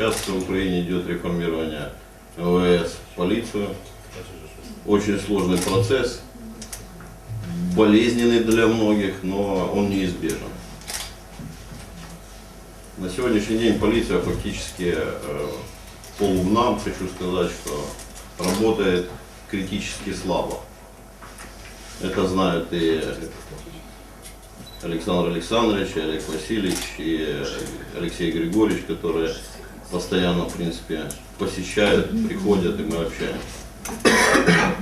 Сейчас в Украине идет реформирование ВВС полицию. Очень сложный процесс, болезненный для многих, но он неизбежен. На сегодняшний день полиция фактически э, по лунам, хочу сказать, что работает критически слабо. Это знают и Александр Александрович, и Олег Васильевич и Алексей Григорьевич, которые постоянно, в принципе, посещают, приходят, и мы общаемся.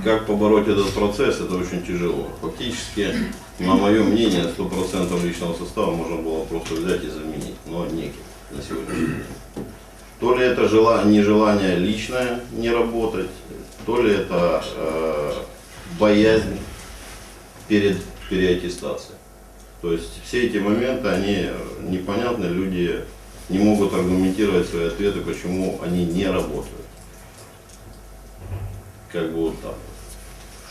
Как побороть этот процесс, это очень тяжело. Фактически, на мое мнение, 100% личного состава можно было просто взять и заменить, но неким на сегодняшний день. То ли это жела- нежелание личное не работать, то ли это э, боязнь перед переаттестацией. То есть все эти моменты, они непонятны, люди не могут аргументировать свои ответы, почему они не работают. Как бы вот так.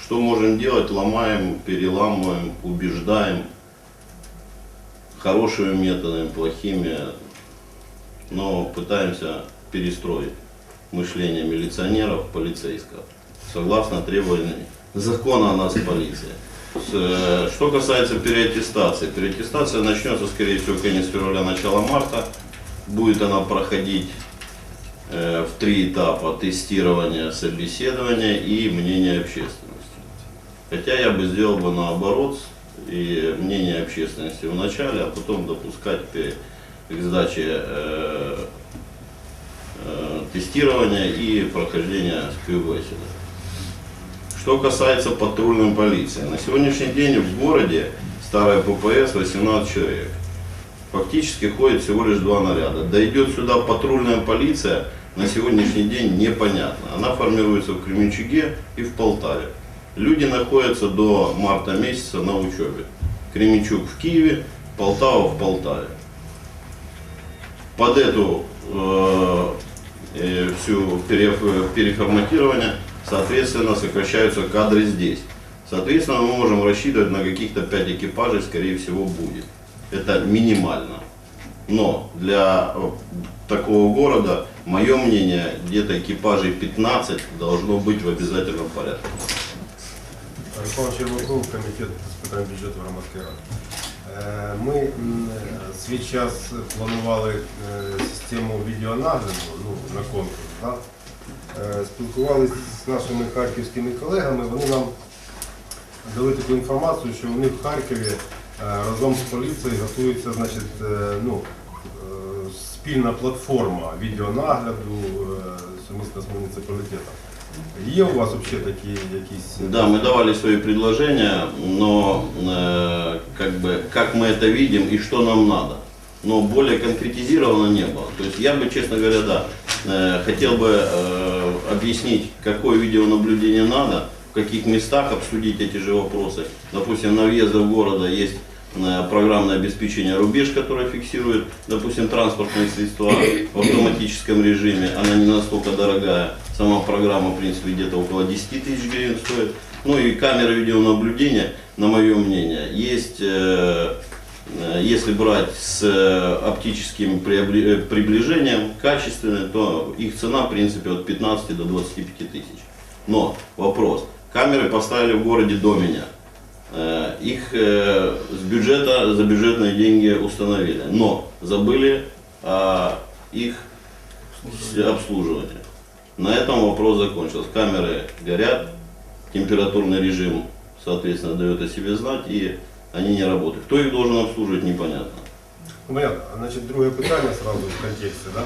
Что можем делать? Ломаем, переламываем, убеждаем хорошими методами, плохими, но пытаемся перестроить мышление милиционеров, полицейского, согласно требованиям закона о нас полиции. Э, Что касается переаттестации, переаттестация начнется, скорее всего, конец февраля, начало марта. Будет она проходить э, в три этапа тестирования, собеседования и мнения общественности. Хотя я бы сделал бы наоборот, и мнение общественности в начале, а потом допускать к сдаче э, э, тестирования и прохождения співбесіди. Что касается патрульной полиции. На сегодняшний день в городе старая ППС 18 человек. Фактически ходит всего лишь два наряда. Дойдет сюда патрульная полиция, на сегодняшний день непонятно. Она формируется в Кременчуге и в Полтаве. Люди находятся до марта месяца на учебе. Кременчуг в Киеве, Полтава в Полтаве. Под эту э, э, всю пере- переформатирование, соответственно, сокращаются кадры здесь. Соответственно, мы можем рассчитывать на каких-то 5 экипажей, скорее всего, будет. Это минимально. Но для э, такого города, мое мнение, где-то экипажей 15 должно быть в обязательном порядке. Руслан Щербаков, комітет з питань бюджету громадської ради. Е, Ми м, е, свій час планували е, систему відеонагляду ну, на конкурс. Да? Е, Спілкувалися з нашими харківськими колегами, вони нам дали таку інформацію, що у них в Харкові е, разом з поліцією готується значить, е, ну, е, спільна платформа відеонагляду е, сумісно з муніципалітетом. Є у вас взагалі такі якісь Да, мы давали свои предложения, но э, как бы как мы это видим и что нам надо. Но более конкретизировано не было. То есть я бы, честно говоря, да, э, хотел бы э, объяснить, какое видеонаблюдение надо, в каких местах обсудить эти же вопросы. Допустим, на въездах города есть э, программное обеспечение рубеж, которое фиксирует, допустим, транспортные средства в автоматическом режиме. Она не настолько дорогая. Сама программа, в принципе, где-то около 10 тысяч гривен стоит. Ну и камеры видеонаблюдения, на мое мнение, есть, э, э, если брать с э, оптическим э, приближением, качественные, то их цена, в принципе, от 15 до 25 тысяч. Но вопрос, камеры поставили в городе до меня. Э, Их э, с бюджета, за бюджетные деньги установили, но забыли о их с- обслуживании. На этом вопрос закончился. Камеры горят, температурный режим, соответственно, дает о себе знать, и они не работают. Кто их должен обслуживать, непонятно. Ну, Понятно. Значить, друге питання сразу в контексті. Да?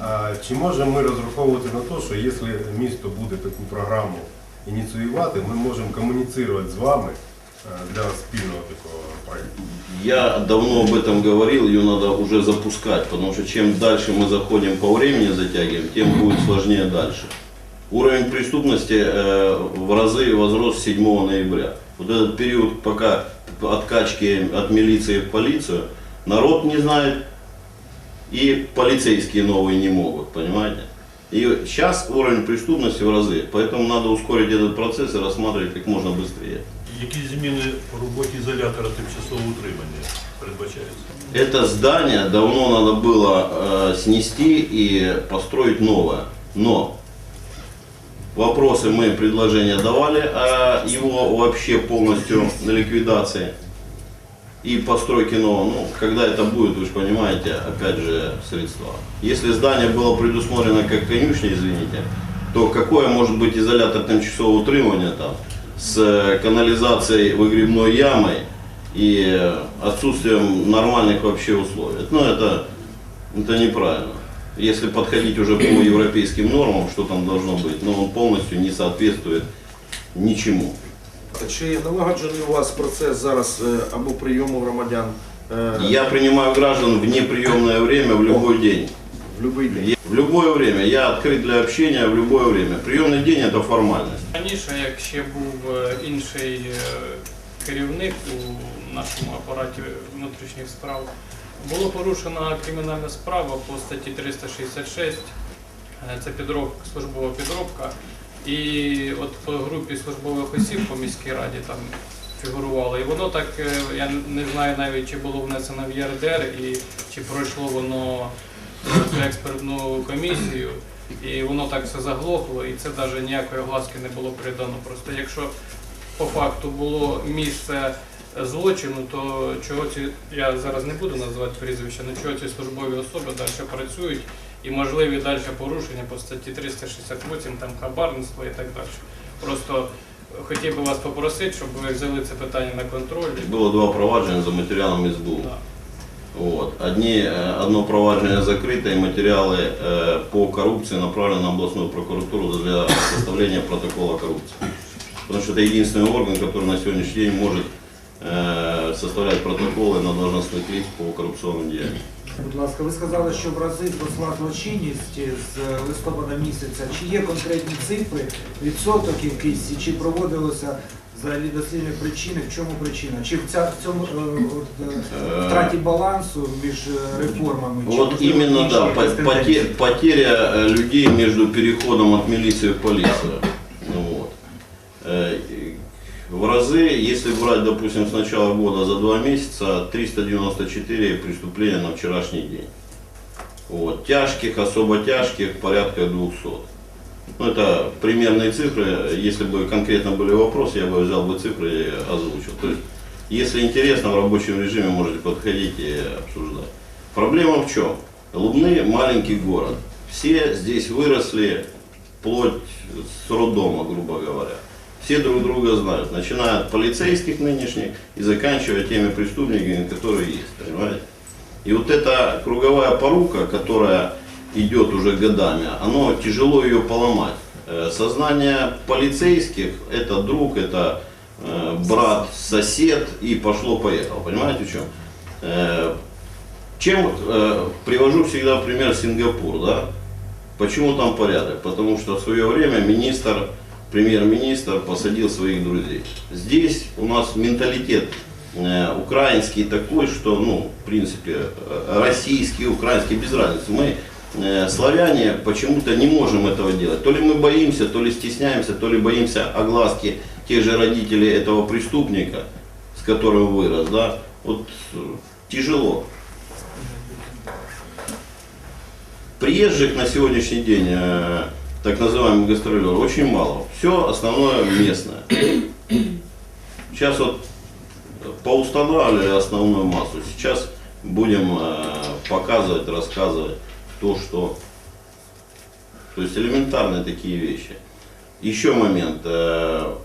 А, чи можемо ми розраховувати на те, що якщо місто буде таку програму ініціювати, ми можемо комуніцирувати з вами е, для спільного такого проєкту? Я давно об этом говорил, ее надо уже запускать, потому что чем дальше мы заходим по времени затягиваем, тем будет сложнее дальше. Уровень преступности э, в разы возрос с 7 ноября. Вот этот период, пока откачки от милиции в полицию, народ не знает и полицейские новые не могут, понимаете? И сейчас уровень преступности в разы, поэтому надо ускорить этот процесс и рассматривать как можно быстрее. Які зміни по роботі ізолятора тимчасового утримання передбачаються? Это здание давно надо было э, снести и построить новое. Но вопросы мы, предложения давали о его вообще полностью ликвидации и постройки нового. Ну, когда это будет, вы же понимаете, опять же, средства. Если здание было предусмотрено как конюшня, извините, то какое может быть изолятор тимчасового утримания там с э, канализацией выгребной ямой и отсутствием нормальных вообще условий. Ну, это, это неправильно. Если подходить уже по европейским нормам, что там должно быть, но он полностью не соответствует ничему. Чи налагоджений у вас процес зараз е, або прийому громадян е, Я принимаю граждан в неприемное время в любой день. в будь-який день? Я- В любое время. Я открыт для общения в любое время. Приемный день это формальность. Раніше, як ще був е, інший е, керівник у нашому апараті внутрішніх справ, було порушена кримінальна справа по статті 366. Е, Це підроб, службова підробка. І от по групі службових осіб по міській раді там фігурувало. І воно так, е, я не знаю навіть, чи було внесено в ЄРДР і чи пройшло воно цю експертну комісію. І воно так все заглохло, і це навіть ніякої огласки не було передано. Просто якщо по факту було місце злочину, то чого ці, я зараз не буду називати прізвища, але чого ці службові особи далі працюють і можливі далі порушення по статті 368, там хабарництво і так далі. Просто хотів би вас попросити, щоб ви взяли це питання на контроль. Было два проваджения за материалами СБУ. Да. Вот. Одни, э, одно проваджение закрыто, и материалы э, по коррупции направлены на областную прокуратуру для составления протокола коррупции. Потому что это единственный орган, который на сегодняшний день может э, составлять протоколы на должностных лиц по коррупционным деяниям. Будь ласка, ви сказали, що в рази зросла злочинність з листопада місяця. Чи є конкретні цифри, відсоток якийсь, і чи проводилося взагалі дослідні причини? В чому причина? Чи в, ця, в цьому е, от, е, втраті балансу між е, реформами? Чи, Вот можливо, именно, інші да, якісь по- тенденції? поте- потеря э, людей между переходом от милиции в полицию. Если брать, допустим, с начала года за два месяца, 394 преступления на вчерашний день. Вот. Тяжких, особо тяжких порядка 200. Ну, это примерные цифры. Если бы конкретно были вопросы, я бы взял бы цифры и озвучил. То есть, если интересно, в рабочем режиме можете подходить и обсуждать. Проблема в чем? Лубны маленький город. Все здесь выросли вплоть с роддома, грубо говоря. Все друг друга знают, начиная от полицейских нынешних и заканчивая теми преступниками, которые есть, понимаете? И вот эта круговая порука, которая идет уже годами, оно тяжело ее поломать. Э, Сознание полицейских – это друг, это э, брат, сосед и пошло-поехало. Понимаете в чем? Э, Чем э, привожу всегда пример Сингапур, да? Почему там порядок? Потому что в свое время министр, премьер-министр посадил своих друзей. Здесь у нас менталитет э, украинский такой, что, ну, в принципе, э, российский, украинский, без разницы. Мы, э, славяне, почему-то не можем этого делать. То ли мы боимся, то ли стесняемся, то ли боимся огласки тех же родителей этого преступника, с которым вырос, да. Вот тяжело. Приезжих на сегодняшний день, так называемых гастролеров, очень мало. Все основное местное. Сейчас вот поустанавливали основную массу. Сейчас будем э, показывать, рассказывать то, что... То есть элементарные такие вещи. Еще момент. э,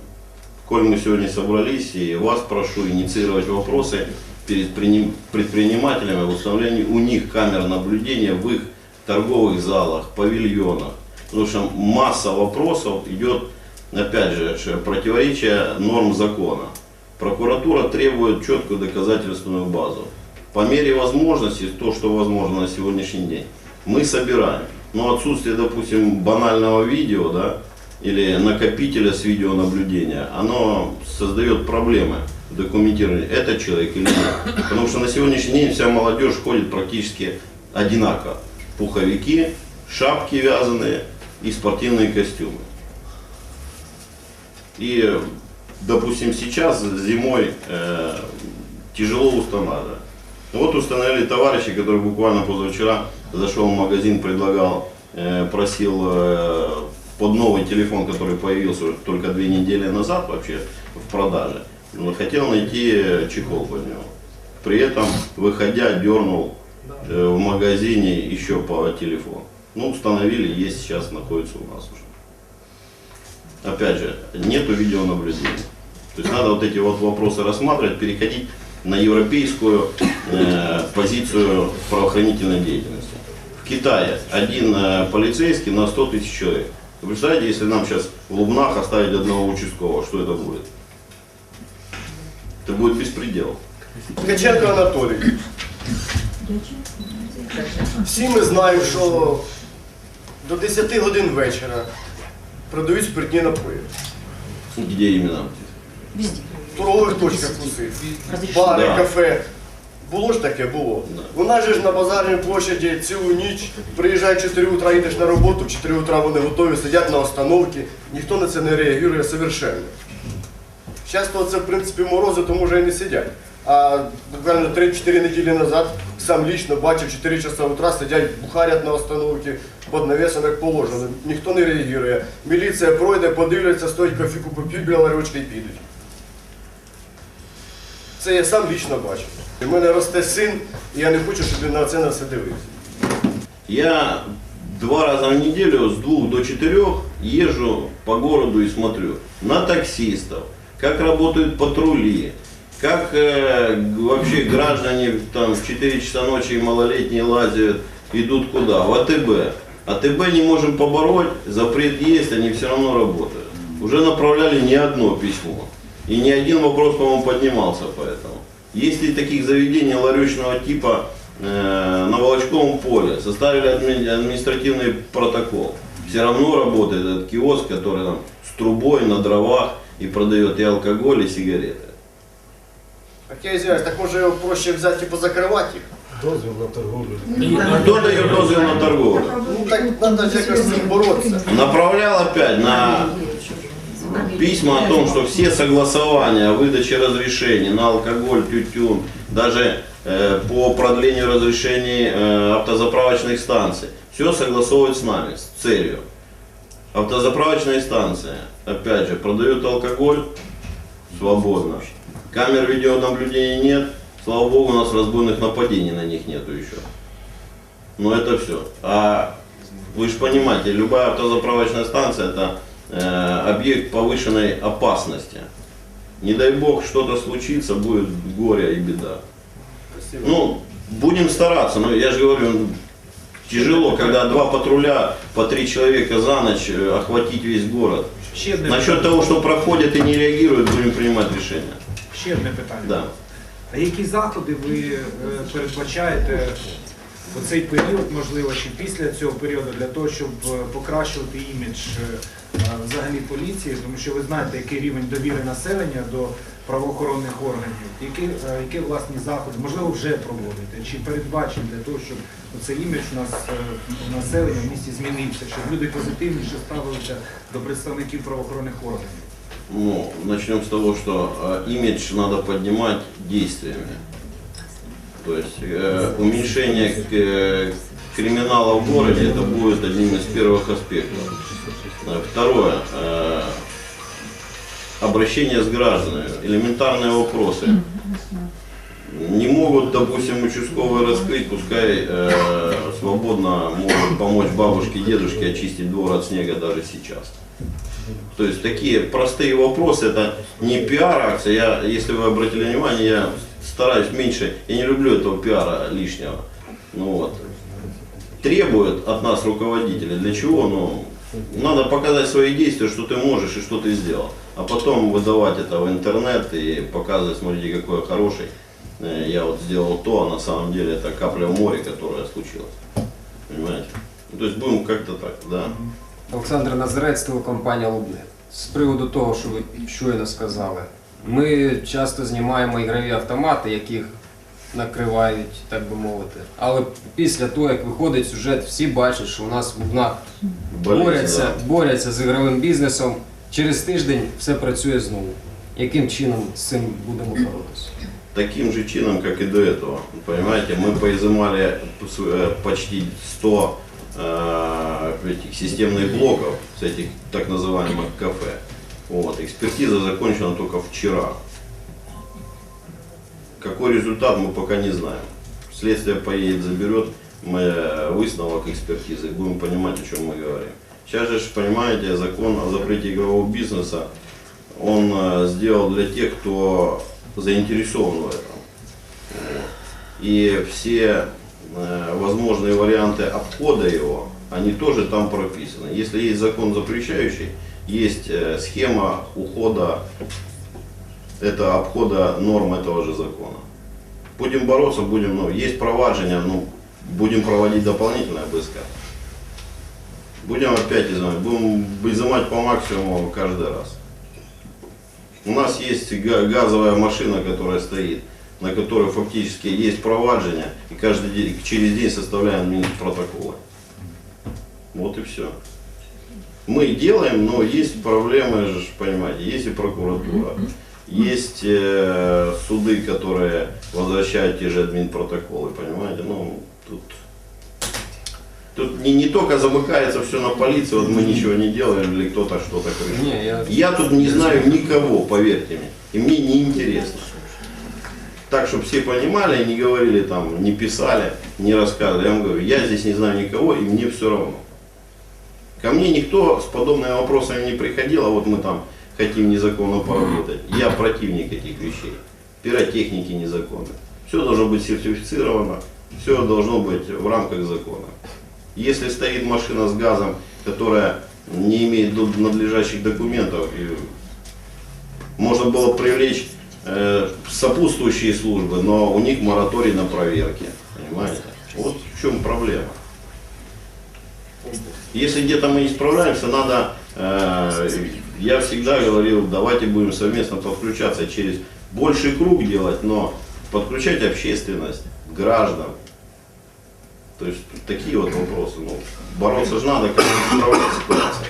Коль мы сегодня собрались, и вас прошу инициировать вопросы перед предпринимателями в установлении у них камер наблюдения в их торговых залах, павильонах. Потому что масса вопросов идет, опять же, противоречие норм закона. Прокуратура требует четкую доказательственную базу. По мере возможности, то, что возможно на сегодняшний день, мы собираем. Но отсутствие, допустим, банального видео, да, или накопителя с видеонаблюдения, оно создает проблемы в документировании, это человек или нет. Потому что на сегодняшний день вся молодежь ходит практически одинаково. Пуховики, шапки вязаные и спортивные костюмы. И допустим, сейчас зимой э, тяжело устанавливать. Вот установили товарищи, который буквально позавчера зашел в магазин, предлагал, э, просил э, под новый телефон, который появился только две недели назад вообще в продаже, ну, хотел найти э, чехол под него. При этом, выходя, дернул э, в магазине еще по телефону. Ну, установили, есть сейчас, находится у нас уже. Опять же, нету видеонаблюдения. То есть надо вот эти вот вопросы рассматривать, переходить на европейскую э, позицию правоохранительной деятельности. В Китае один э, полицейский на 100 тысяч человек. Вы представляете, если нам сейчас в Лубнах оставить одного участкового, что это будет? Это будет беспредел. Ткаченко Анатолій. Всі ми знаємо, що до 10 годин вечора продають спиртні напої. Где именно? В торгових точках усіх. Бари, Да. кафе. Було ж таке, було. Да. Вона ж на базарній площаді цілу ніч, приїжджає 4 утра, йдеш на роботу, в 4 утра вони готові, сидять на остановці, ніхто на це не реагує совершенно. Зараз то це, в принципі, морози, то може і не сидять. А буквально 3-4 неділі назад сам лічно бачив 4 часа утра сидять, бухарять на остановці під навісом, як положено. Ніхто не реагує. Міліція пройде, подивляться, стоїть кофіку поп'ють біля ларочки і підуть. Це я сам лічно бачив. У мене росте син, і я не хочу, щоб він на це на все дивився. Я два раза в неделю с двух до четырех езжу по городу и смотрю на таксистов, как работают патрули, как э, вообще граждане там в 4 часа ночи малолетние лазят, идут куда? В АТБ. АТБ не можем побороть, запрет есть, они все равно работают. Уже направляли не одно письмо. И ни один вопрос, по-моему, поднимался по этому. Есть ли таких заведений ларечного типа э, на Волочковом поле, составили адми- административный протокол. Все равно работает этот киоск, который там с трубой на дровах и продает и алкоголь, и сигареты. Так я извиняюсь, так може його проще взяти і позакривати їх? Дозвіл на торговлю. Кто дает дозвел на торговлю? Ну так треба якось з цим боротися. Направлял опять на письма о том, что все согласования о выдаче разрешений на алкоголь, тютюн, даже э, по продлению разрешений э, автозаправочных станций, все согласовывать с нами, с целью. Автозаправочные станции, опять же, продают алкоголь свободно. Камер видеонаблюдения нет, слава богу, у нас разбойных нападений на них нету еще. Но это все. А вы же понимаете, любая автозаправочная станция это э, объект повышенной опасности. Не дай бог что-то случится, будет горе и беда. Ну, будем стараться, но я же говорю, тяжело, когда два патруля по три человека за ночь э, охватить весь город. Насчет того, что проходят и не реагируют, будем принимать решения. Ще одне питання. Да. А які заходи ви е, передбачаєте у цей період, можливо, чи після цього періоду, для того, щоб е, покращувати імідж е, взагалі поліції, тому що ви знаєте, який рівень довіри населення до правоохоронних органів, які, які власні заходи, можливо, вже проводите, чи передбачені для того, щоб цей імідж у нас у населення в місті змінився, щоб люди позитивніше ставилися до представників правоохоронних органів. Ну, начнем с того, что э, имидж надо поднимать действиями. То есть э, уменьшение э, криминала в городе это будет одним из первых аспектов. Э, Второе. э, обращение с гражданами. Элементарные вопросы. Не могут, допустим, участковые раскрыть, пускай э, свободно могут помочь бабушке дедушке очистить двор от снега даже сейчас. То есть такие простые вопросы, это не пиар-акция. Я, если вы обратили внимание, я стараюсь меньше, я не люблю этого пиара лишнего. Ну вот. Требуют от нас руководители. Для чего? Ну, надо показать свои действия, что ты можешь и что ты сделал. А потом выдавать это в интернет и показывать, смотрите, какой я хороший. Э, Я вот сделал то, а на самом деле это капля в море, которая случилась. Понимаете? Ну, То есть будем как-то так, да. Олександр Назарець, телекомпанія Лубни. З приводу того, що ви щойно сказали, ми часто знімаємо ігрові автомати, яких накривають, так би мовити. Але після того, як виходить сюжет, всі бачать, що у нас в Лубнах борються, да. борються з ігровим бізнесом. Через тиждень все працює знову. Яким чином з цим будемо боротися? Таким же чином, как и до этого. Понимаете, мы поизымали э, почти 100 э, этих системных блоков с этих так называемых кафе. Вот. Экспертиза закончена только вчера. Какой результат мы пока не знаем. Следствие поедет, заберет мы э, выставок экспертизы, будем понимать, о чем мы говорим. Сейчас же, понимаете, закон о запрете игрового бизнеса, он э, сделал для тех, кто заинтересован в этом. И все э, возможные варианты обхода его, они тоже там прописаны. Если есть закон запрещающий, есть э, схема ухода, это обхода норм этого же закона. Будем бороться, будем, ну, есть провадження, ну, будем проводить дополнительное обыск. Будем опять изымать, будем изымать по максимуму каждый раз. У нас есть га- газовая машина, которая стоит, на которой фактически есть провадження, и каждый день, через день составляем протоколы. Вот и все. Мы делаем, но есть проблемы, понимаете, есть и прокуратура, есть э, суды, которые возвращают те же админпротоколы, понимаете, ну, тут, тут не, не только замыкается все на полиции, вот мы ничего не делаем или кто-то что-то крышит. Ні, я Я тут не знаю никого, поверьте мне. И мне не интересно. Так, чтобы все понимали, не говорили там, не писали, не рассказывали. Я вам говорю, я здесь не знаю никого, и мне все равно. Ко мне никто с подобными вопросами не приходил, а вот мы там хотим незаконно поработать. Я противник этих вещей. Пиротехники незаконной. Все должно быть сертифицировано, все должно быть в рамках закона. Если стоит машина с газом, которая не имеет надлежащих документов, можно было привлечь э, сопутствующие службы, но у них мораторий на проверки. Понимаете? Вот в чем проблема. Если где-то мы не справляемся, надо, э, я всегда говорил, давайте будем совместно подключаться через больший круг делать, но подключать общественность, граждан. То есть такие вот вопросы. Ну, бороться же надо, как ситуация.